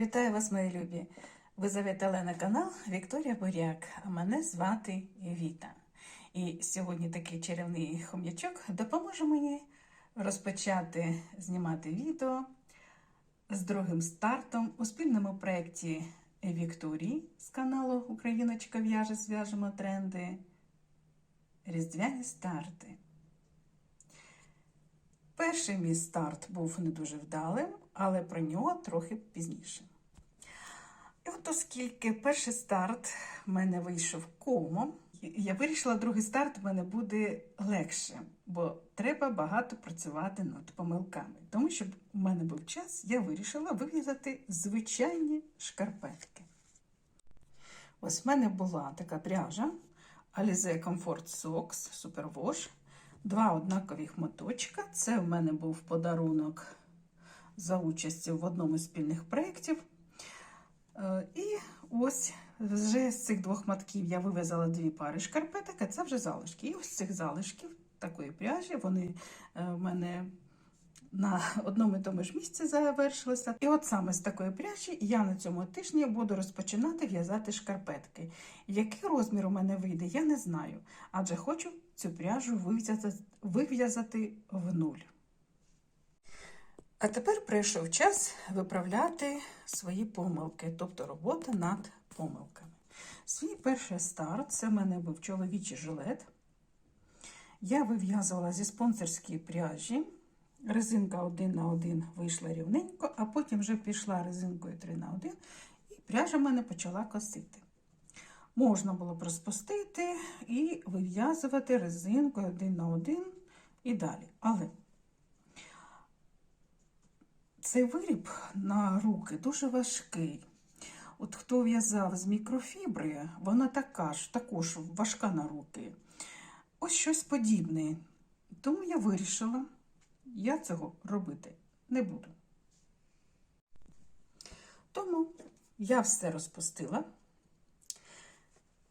Вітаю вас, мої любі! Ви завітали на канал Вікторія Буряк, а мене звати Віта. І сьогодні такий чарівний хом'ячок допоможе мені розпочати знімати відео з другим стартом у спільному проєкті Вікторії з каналу Україночка в'яже зв'яжемо тренди. Різдвяні старти. Перший мій старт був не дуже вдалим, але про нього трохи пізніше. І от оскільки перший старт в мене вийшов комом, я вирішила, другий старт в мене буде легше, бо треба багато працювати над помилками. Тому що в мене був час, я вирішила вив'язати звичайні шкарпетки. Ось в мене була така пряжа Alize Comfort Socks Superwash. Два однакових моточка. Це в мене був подарунок за участі в одному з спільних проєктів. Е, І ось вже з цих двох мотків я вив'язала дві пари шкарпеток, а це вже залишки. І ось з цих залишків такої пряжі вони е, в мене на одному і тому ж місці завершилися. І от саме з такої пряжі я на цьому тижні буду розпочинати в'язати шкарпетки. Який розмір у мене вийде, я не знаю, адже хочу цю пряжу вив'язати, вив'язати в нуль. А тепер прийшов час виправляти свої помилки, тобто робота над помилками. Свій перший старт це в мене був чоловічий жилет. Я вив'язувала зі спонсорської пряжі. Резинка 1 на 1 вийшла рівненько, а потім вже пішла резинкою 3 на 1 і пряжа в мене почала косити. Можна було розпустити і вив'язувати резинкою 1 на 1 і далі. Але цей виріб на руки дуже важкий. От хто в'язав з мікрофібри, вона така ж, також важка на руки. Ось щось подібне. Тому я вирішила, я цього робити не буду. Тому я все розпустила.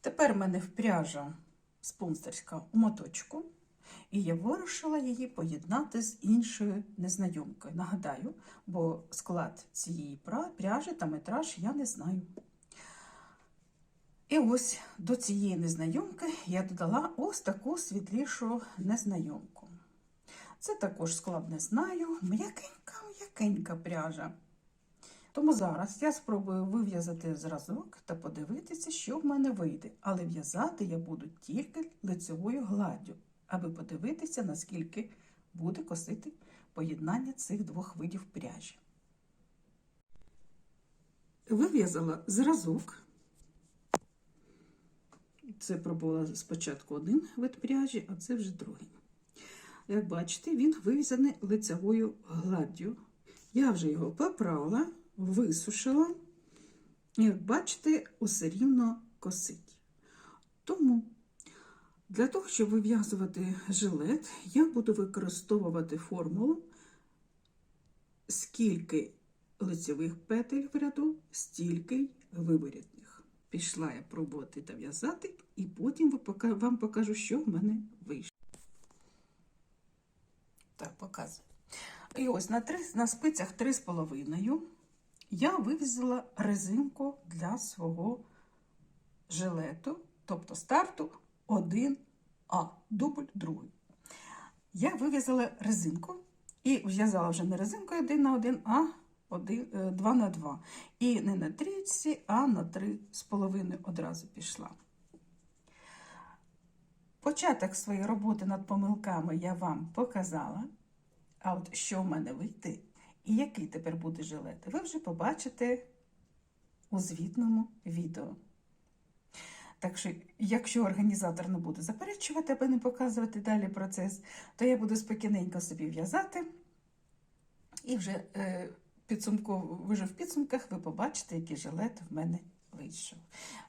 Тепер в мене впряжа спонсорська у моточку, і я вирішила її поєднати з іншою незнайомкою. Нагадаю, бо склад цієї пряжі та метраж я не знаю. І ось до цієї незнайомки я додала ось таку світлішу незнайомку. Це також склад не знаю, м'якенька, м'якенька пряжа. Тому зараз я спробую вив'язати зразок та подивитися, що в мене вийде. Але в'язати я буду тільки лицевою гладдю, аби подивитися, наскільки буде косити поєднання цих двох видів пряжі. Вив'язала зразок. Це пробувала спочатку один вид пряжі, а це вже другий. Як бачите, він вив'язаний лицевою гладдю. Я вже його поправила, висушила, як бачите, усе рівно косить. Тому для того, щоб вив'язувати жилет, я буду використовувати формулу, скільки лицевих петель в ряду, стільки виворітних. Пішла я пробувати та в'язати, і потім вам покажу, що в мене вийшло. Так, показую. І ось на три, на спицях 3,5 я вивізила резинку для свого жилету, тобто старту 1А, дубль другий. Я вив'язала резинку і в'язала вже не резинкою 1 на 1, а 1, 2 на 2. І не на трійці, а на 3,5 одразу пішла. Початок своєї роботи над помилками я вам показала. А от що в мене вийде, і який тепер буде жилет, ви вже побачите у звітному відео. Так що, якщо організатор не буде заперечувати, аби не показувати далі процес, то я буду спокійненько собі в'язати. І вже е, підсумку, вже в підсумках ви побачите, який жилет в мене вийшов.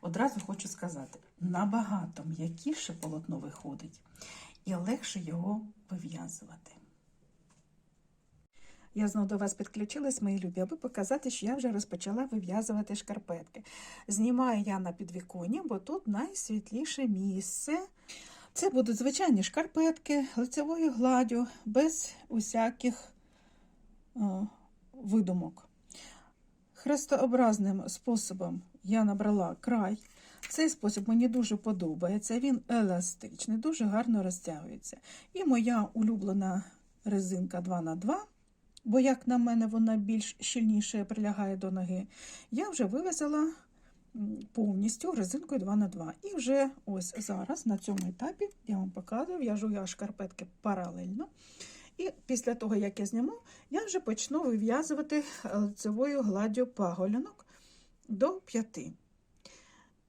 Одразу хочу сказати: набагато м'якіше полотно виходить, і легше його вив'язувати. Я знову до вас підключилась, мої любі, аби показати, що я вже розпочала вив'язувати шкарпетки. Знімаю я на підвіконні, бо тут найсвітліше місце. Це будуть звичайні шкарпетки лицевою гладдю, без усяких о, видумок. хрестообразним способом я набрала край. Цей спосіб мені дуже подобається. Він еластичний, дуже гарно розтягується. І моя улюблена резинка 2х2, бо, як на мене, вона більш щільніше прилягає до ноги, я вже вив'язала повністю резинкою 2х2. І вже ось зараз на цьому етапі я вам показую, в'яжу я шкарпетки паралельно. І після того, як я зніму, я вже почну вив'язувати лицевою гладдю паголянок до п'яти.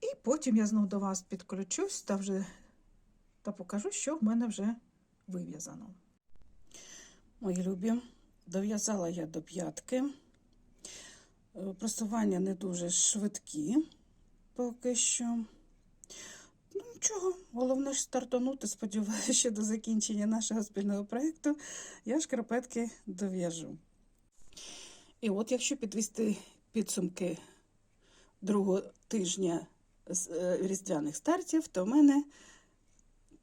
І потім я знову до вас підключусь та вже та покажу, що в мене вже вив'язано. Мої любі, дов'язала я до п'ятки. Е, Просування не дуже швидкі поки що. Ну, нічого, головне ж стартанути. Сподіваюся, що до закінчення нашого спільного проєкту я шкарпетки дов'яжу. І от, якщо підвести підсумки другого тижня е, різдвяних стартів, то в мене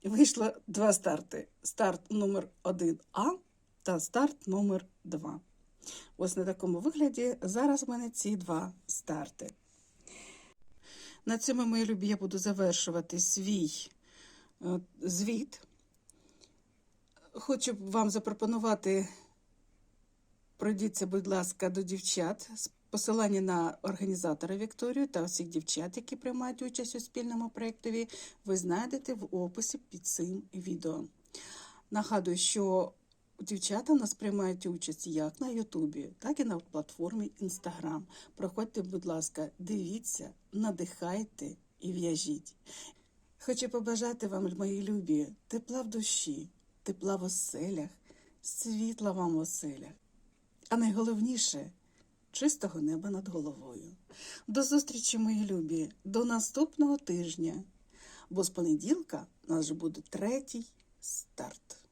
вийшло два старти: старт номер 1А та старт номер 2. Ось на такому вигляді зараз в мене ці два старти. На цьому, мої любі, я буду завершувати свій е, звіт. Хочу вам запропонувати, пройдіться, будь ласка, до дівчат. Посилання на організатора Вікторію та усіх дівчат, які приймають участь у спільному проєктові, ви знайдете в описі під цим відео. Нагадую, що дівчата в нас приймають участь як на Ютубі, так і на платформі Інстаграм. Проходьте, будь ласка, дивіться, надихайте і в'яжіть. Хочу побажати вам, мої любі, тепла в душі, тепла в оселях, світла вам в оселях. А найголовніше чистого неба над головою. До зустрічі, мої любі, до наступного тижня, бо з понеділка у нас буде третій старт.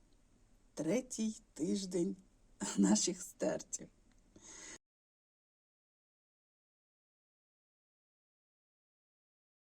Третій тиждень наших стартів.